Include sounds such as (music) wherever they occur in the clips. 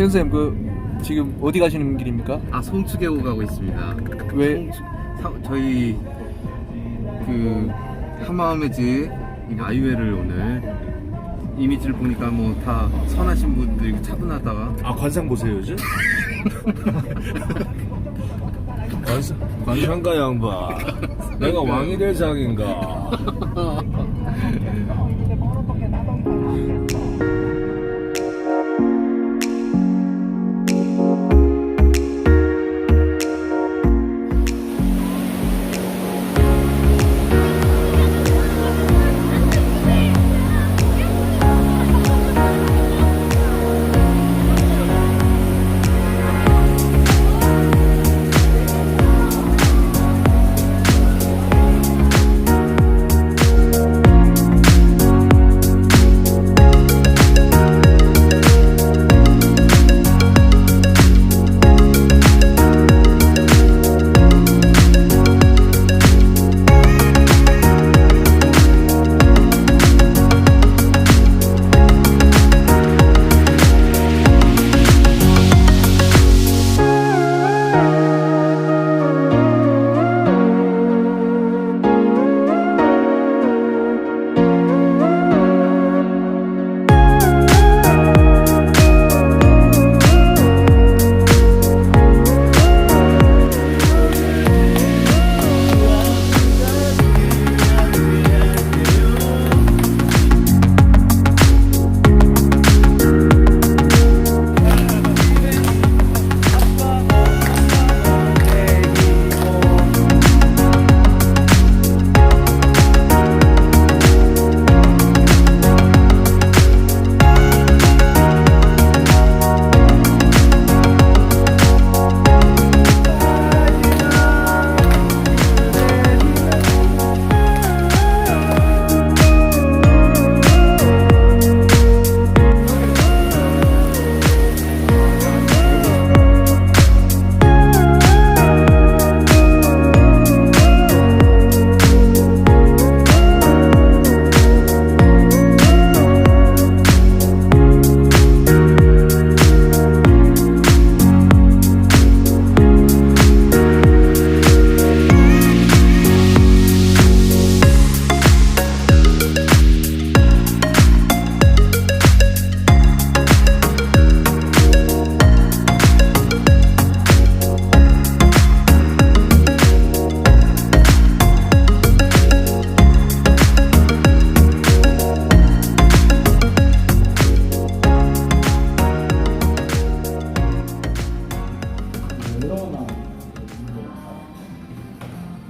태현 쌤, 그 지금 어디 가시는 길입니까? 아 송추계호 가고 있습니다. 왜? 사- 저희 그 한마음의 집 아이웨를 오늘 이미지를 보니까 뭐 다 선하신 분들 차분하다가 아 관상 보세요 요즘? (laughs) 관상 관상가 양반 내가 왕이 될 장인가 (laughs)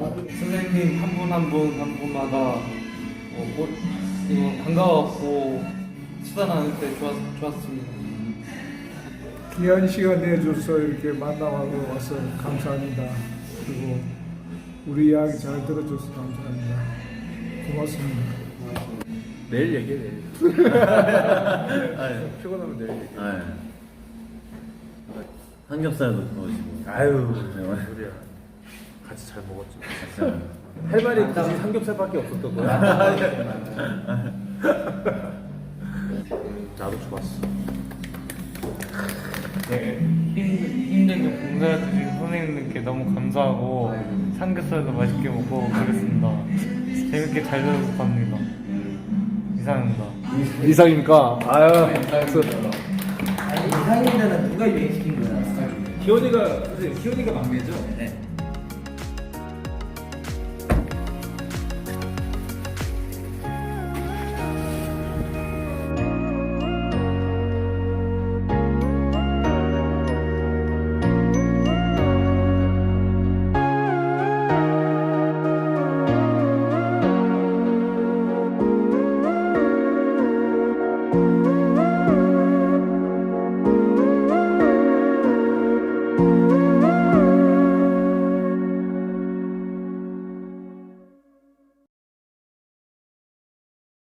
선생님 한 분 한 분 한 분마다 어, 뭐, 이거 반가웠고 수다나는 때 좋았, 좋았습니다. 귀한 시간 내줘서 이렇게 만나고 와서 감사합니다. 그리고 우리 이야기 잘 들어줘서 감사합니다. 고맙습니다. 내일 얘기해 내일 피곤하면 내일 얘기해 아, 삼겹살도 넣으시고. 아유 네. 우리야 같이 잘 먹었죠 진짜. 할 말이 굳이 삼겹살밖에 없었던 거야 나도 좋았어 네, 힘, 힘들게 봉사해주신 선생님들께 너무 감사하고 삼겹살도 맛있게 먹고 그랬습니다. 재밌게 잘 들어서 갑니다. 이상입니다. 이상입니까? 아유, 박수. 이상인데는 누가 유행시킨 거야? 기현이가 선생님 기현이가 막내죠?